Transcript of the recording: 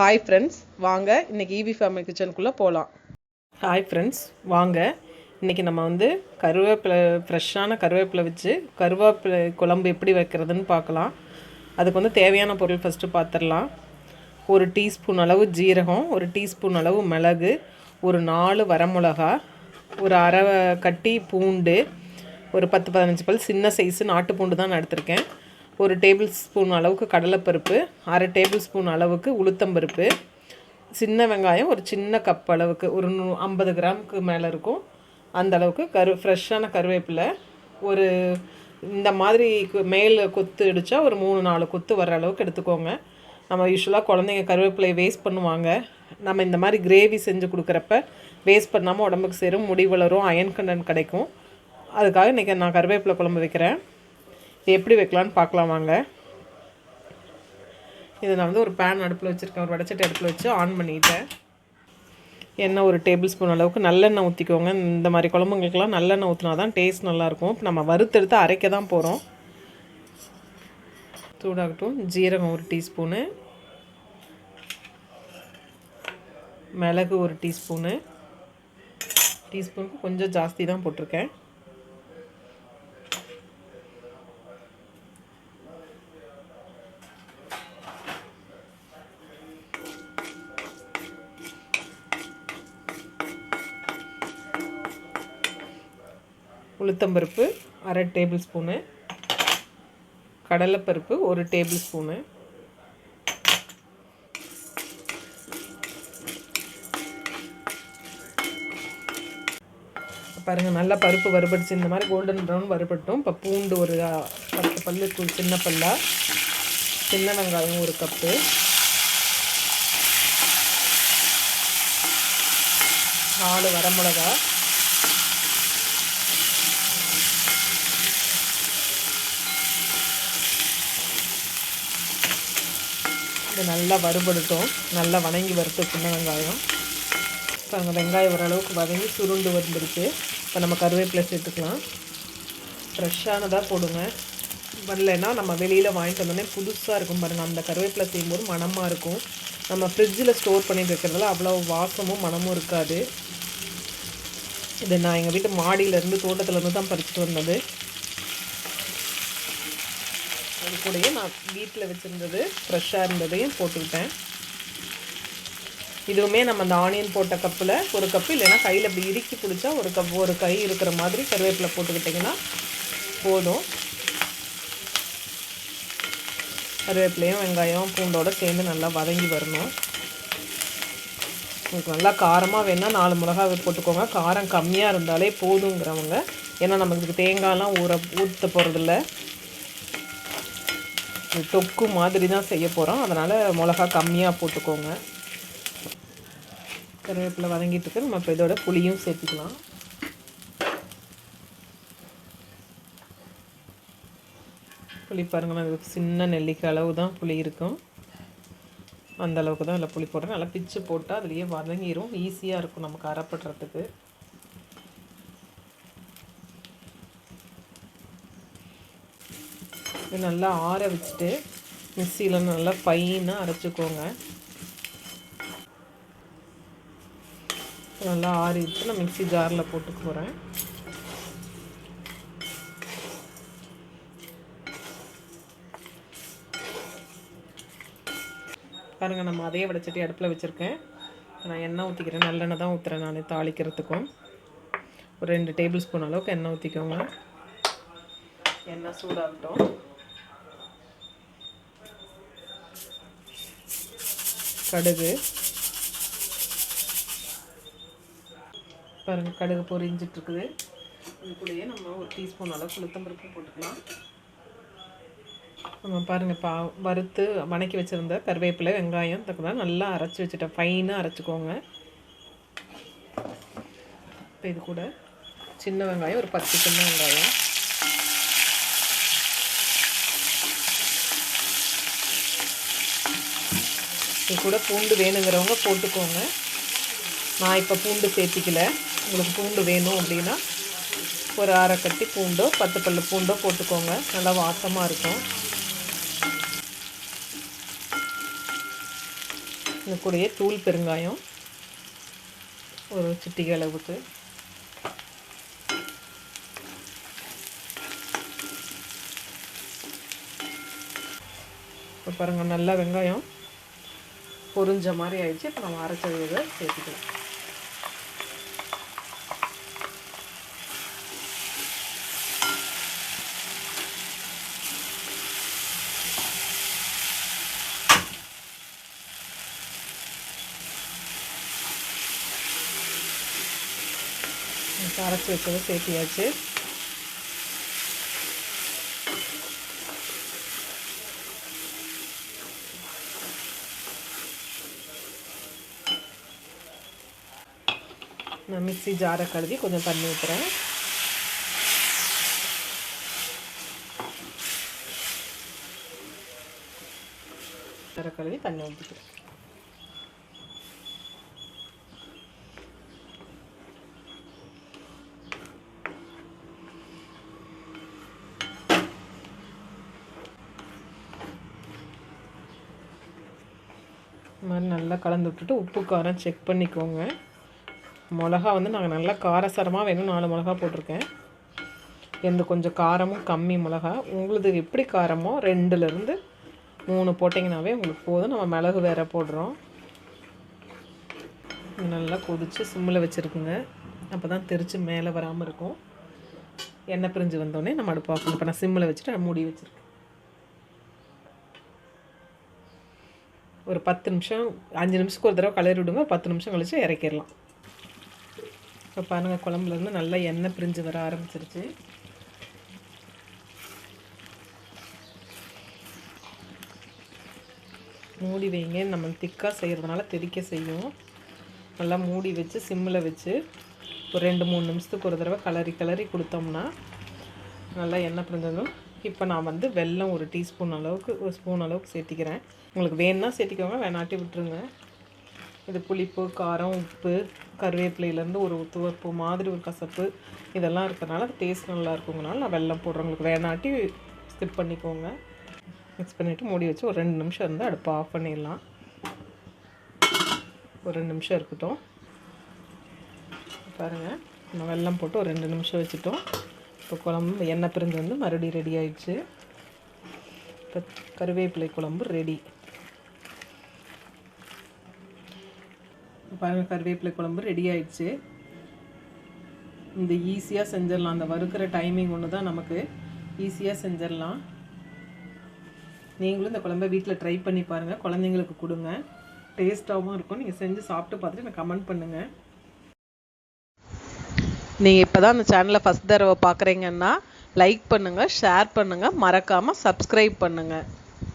Hi friends வாங்க இன்றைக்கி EV family கிச்சனுக்குள்ளே போகலாம் ஹாய் ஃப்ரெண்ட்ஸ் வாங்க. இன்றைக்கி நம்ம வந்து கருவேப்பிலை ஃப்ரெஷ்ஷான கருவேப்பிலை வச்சு கருவேப்பிலை குழம்பு எப்படி வைக்கிறதுன்னு பார்க்கலாம். அதுக்கு வந்து தேவையான பொருள் ஃபஸ்ட்டு பார்த்துடலாம் ஒரு டீஸ்பூன் அளவு ஜீரகம் ஒரு டீஸ்பூன் அளவு மிளகு ஒரு நாலு வரமிளகா ஒரு அரை கட்டி பூண்டு ஒரு பத்து பதினஞ்சு பல் சின்ன சைஸு நாட்டு பூண்டு தான் நான் எடுத்திருக்கேன். ஒரு டேபிள் ஸ்பூன் அளவுக்கு கடலைப்பருப்பு அரை டேபிள் ஸ்பூன் அளவுக்கு உளுத்தம்பருப்பு சின்ன வெங்காயம் ஒரு சின்ன கப் அளவுக்கு ஒரு நூ ஐம்பது கிராமுக்கு மேலே இருக்கும். அந்த அளவுக்கு கரு ஃப்ரெஷ்ஷான கருவேப்பிலை. ஒரு இந்த மாதிரி கு- கொத்து அடித்தா ஒரு மூணு நாலு கொத்து வர அளவுக்கு எடுத்துக்கோங்க. நம்ம யூஸ்வலாக குழந்தைங்க கருவேப்பிலையை வேஸ்ட் பண்ணுவாங்க. நம்ம இந்த மாதிரி கிரேவி செஞ்சு கொடுக்குறப்ப வேஸ்ட் பண்ணாமல் உடம்புக்கு சேரும் முடி வளரும் அயன் கண்டன் கிடைக்கும். அதுக்காக இன்றைக்கி நான் கருவேப்பிலை குழம்பு வைக்கிறேன். இது எப்படி வைக்கலான்னு பார்க்கலாம் வாங்க. இதை நான் வந்து ஒரு பேன் அடுப்பில் வச்சுருக்கேன். ஒரு வடச்சட்டை அடுப்பில் வச்சு ஆன் பண்ணிட்டேன். எண்ணெய் ஒரு டேபிள் ஸ்பூன் அளவுக்கு நல்லெண்ணெய் ஊற்றிக்கோங்க இந்த மாதிரி குழம்புங்களுக்கெல்லாம் நல்லெண்ணெய் ஊற்றினா தான் டேஸ்ட் நல்லாயிருக்கும். இப்போ நம்ம வறுத்தெடுத்து அரைக்க தான் போகிறோம் சூடாகட்டும். ஜீரகம் ஒரு டீஸ்பூனு மிளகு ஒரு டீஸ்பூனு டீஸ்பூனுக்கு கொஞ்சம் ஜாஸ்தி தான் போட்டிருக்கேன். உளுத்தம்பருப்பு அரை டேபிள் ஸ்பூனு கடலைப்பருப்பு ஒரு டேபிள் ஸ்பூனு பாருங்கள் நல்லா பருப்பு வறுபடிச்சு இந்த மாதிரி கோல்டன் ப்ரௌன் வறுபட்டும். இப்போ பூண்டு ஒரு பத்து பல்லு சின்ன பல்லா. சின்ன வெங்காயம் ஒரு கப்பு. நாலு வரமிளகா. இது நல்லா வறுபடட்டும். நல்லா வணங்கி வறுத்த சின்ன வெங்காயம். இப்போ அங்கே வெங்காயம் ஓரளவுக்கு வதங்கி சுருண்டு வந்துருச்சு இப்போ நம்ம கருவேப்பிலை சேர்த்துக்கலாம். ஃப்ரெஷ்ஷானதாக போடுங்க. வரலைன்னா நம்ம வெளியில் வாங்கிட்டு வந்தோடனே புதுசாக இருக்கும் பாருங்கள் அந்த கருவேப்பிலை செய்யும்போது மணமாக இருக்கும். நம்ம ஃப்ரிட்ஜில் ஸ்டோர் பண்ணிட்டு இருக்கிறதுல அவ்வளோ வாசமும் மணமும் இருக்காது. இது நான் எங்கள் வீட்டு மாடியிலேருந்து தோட்டத்துலேருந்து தான் பறிச்சுட்டு வந்தது. கூடயே நான் வீட்டில் வச்சுருந்தது ஃப்ரெஷ்ஷாக இருந்ததையும் போட்டுக்கிட்டேன். இதுவுமே நம்ம அந்த ஆனியன் போட்ட கப்பில் ஒரு கப்பு இல்லைன்னா கையில் அப்படி இறுக்கி பிடிச்சா ஒரு கப் ஒரு கை இருக்கிற மாதிரி கருவேப்பிலை போட்டுக்கிட்டிங்கன்னா போதும். கருவேப்பிலையும் வெங்காயம் பூண்டோடு சேர்ந்து நல்லா வதங்கி வரணும். உங்களுக்கு நல்லா காரமாக வேணால் நாலு மிளகாவை போட்டுக்கோங்க. காரம் கம்மியாக இருந்தாலே போதுங்கிறவங்க. ஏன்னா நமக்கு தேங்காயெலாம் ஊற ஊற்ற போகிறதில்ல தொக்கு மாதிரி தான் செய்ய போகிறோம் அதனால் மிளகா கம்மியாக போட்டுக்கோங்க. கருவேப்பிலை வதங்கிட்டு இருக்கு. நம்ம இப்போ இதோட புளியும் சேர்த்துக்கலாம். புளி பாருங்க நான் இதுக்கு சின்ன நெல்லிக்காய் அளவு தான் புளி இருக்கும். அந்த அளவுக்கு தான் அதில் புளி போடுறேன். நல்லா பிச்சு போட்டால் அதுலேயே வதங்கிடும் ஈஸியாக இருக்கும். நமக்கு அறப்படுறதுக்கு இது நல்லா ஆற வச்சுட்டு மிக்சியில் நல்லா ஃபைனாக அரைச்சிக்கோங்க. நல்லா ஆறிடுச்சு நான் மிக்சி ஜாரில் போட்டுக்க போகிறேன் பாருங்கள் நம்ம அதே வடைச்சட்டி அடுப்பில் வச்சுருக்கேன். நான் எண்ணெய் ஊற்றிக்கிறேன் நல்லெண்ணெய் தான் ஊற்றுறேன் நான் தாளிக்கிறதுக்கும். ஒரு ரெண்டு டேபிள் ஸ்பூன் அளவுக்கு எண்ணெய் ஊற்றிக்கோங்க எண்ணெய் சூடாகட்டும். கடுகு. பாருங்கள் கடுகு பொரிஞ்சிட்ருக்குது. இது கூடயே நம்ம ஒரு டீஸ்பூன் அளவு உளுத்தம்பருப்பு போட்டுக்கலாம். நம்ம பாருங்கள் பா வறுத்து வணக்கி வச்சுருந்த கருவேப்பிலை வெங்காயம் தக்கதான் நல்லா அரைச்சி வச்சுட்டேன். ஃபைனாக அரைச்சிக்கோங்க. இப்போ இது கூட சின்ன வெங்காயம் ஒரு பத்து சின்ன வெங்காயம். இது கூட பூண்டு வேணுங்கிறவங்க போட்டுக்கோங்க. நான் இப்போ பூண்டு சேர்த்திக்கல. உங்களுக்கு பூண்டு வேணும் அப்படின்னா ஒரு அரைக்கட்டி பூண்டோ பத்து பல்லு பூண்டோ போட்டுக்கோங்க. நல்லா வாசமாக இருக்கும். இது கூடயே தூள் பெருங்காயம். ஒரு சிட்டிகை அளவுக்கு. இப்போ பாருங்கள் நல்லா வெங்காயம். பொறிஞ்ச மாதிரி ஆயிடுச்சு. இப்போ நம்ம அரைச்சது இதை சேர்த்துக்கலாம். அரைச்சி வச்சதை சேர்த்தியாச்சு. மிக்சி மிக்ஸி ஜாரை கழுவி கொஞ்சம் தண்ணி ஊற்றுறேன் ஜாரை கழுவி தண்ணி ஊற்றிக்கிறேன் மாதிரி நல்லா கலந்து விட்டுட்டு உப்பு காரம் செக் பண்ணிக்கோங்க. மிளகா வந்து நாங்கள் நல்லா காரசாரமாக வேணும் நாலு மிளகா போட்டிருக்கேன். எந்த கொஞ்சம் காரமும் கம்மி மிளகா. உங்களுது எப்படி காரமோ ரெண்டுலேருந்து மூணு போட்டிங்கனாவே உங்களுக்கு போதும். நம்ம மிளகு வேற போடுறோம். நல்லா கொதித்து சிம்மில் வச்சுருக்குங்க. அப்போ தான் தெரித்து மேலே வராமல் இருக்கும். எண்ணெய் பிரிஞ்சு வந்தோடனே நம்ம அடுப்பு ஆஃப் இப்போ நான் சிம்மில் வச்சுட்டு நான் மூடி வச்சுருக்கேன். ஒரு பத்து நிமிஷம் அஞ்சு நிமிஷத்துக்கு ஒரு தடவை கலரி விடுங்க. ஒரு பத்து நிமிஷம் கழிச்சு இறக்கிடலாம். இப்போ பாருங்கள் குழம்புலேருந்து நல்லா எண்ணெய் பிரிஞ்சு வர ஆரம்பிச்சிருச்சு. மூடி வைங்க. நம்ம திக்காக செய்கிறதுனால தெறிக்க செய்யும். நல்லா மூடி வச்சு சிம்மில் வச்சு ஒரு ரெண்டு மூணு நிமிஷத்துக்கு ஒரு தடவை கலரி கலரி கொடுத்தோம்னா நல்லா எண்ணெய் பிரிஞ்சதும் இப்போ நான் வந்து வெல்லம் ஒரு டீஸ்பூன் அளவுக்கு ஒரு ஸ்பூன் அளவுக்கு சேர்த்திக்கிறேன். உங்களுக்கு வேணும்னா சேர்த்திக்கோங்க வேணாட்டி விட்டுருங்க. இது புளிப்பு காரம் உப்பு கருவேப்பிலையிலேருந்து ஒரு துவப்பு மாதிரி ஒரு கசப்பு இதெல்லாம் இருக்கிறனால டேஸ்ட் நல்லா இருக்குங்கனால நான் வெல்லம் போடுறவங்களுக்கு வேணாட்டி ஸ்கிப் பண்ணிக்கோங்க. மிக்ஸ் பண்ணிவிட்டு மூடி வச்சு ஒரு ரெண்டு நிமிஷம் இருந்தால் அடுப்பை ஆஃப் பண்ணிடலாம். ஒரு ரெண்டு நிமிஷம் இருக்கட்டும். பாருங்கள் நம்ம வெள்ளம் போட்டு ஒரு ரெண்டு நிமிஷம் வச்சுட்டோம். இப்போ குழம்பு எண்ணெய் பிரிஞ்சு வந்து மறுபடியும் ரெடி ஆயிடுச்சு. இப்போ கருவேப்பிலை குழம்பு ரெடி பாருங்கள் கருவேப்பிலை குழம்பு ரெடி ஆயிடுச்சு. இந்த ஈஸியாக செஞ்சிடலாம். அந்த வறுக்கிற டைமிங் ஒன்று தான் நமக்கு ஈஸியாக செஞ்சிடலாம். நீங்களும் இந்த குழம்பை வீட்டில் ட்ரை பண்ணி பாருங்கள் குழந்தைங்களுக்கு கொடுங்க. டேஸ்ட்டாகவும் இருக்கும். நீங்கள் செஞ்சு சாப்பிட்டு பார்த்துட்டு எனக்கு கமெண்ட் பண்ணுங்கள் நீங்கள் இப்போ தான் அந்த சேனலை ஃபஸ்ட் தடவை பார்க்குறீங்கன்னா லைக் பண்ணுங்கள் ஷேர் பண்ணுங்கள் மறக்காமல் சப்ஸ்கிரைப் பண்ணுங்கள்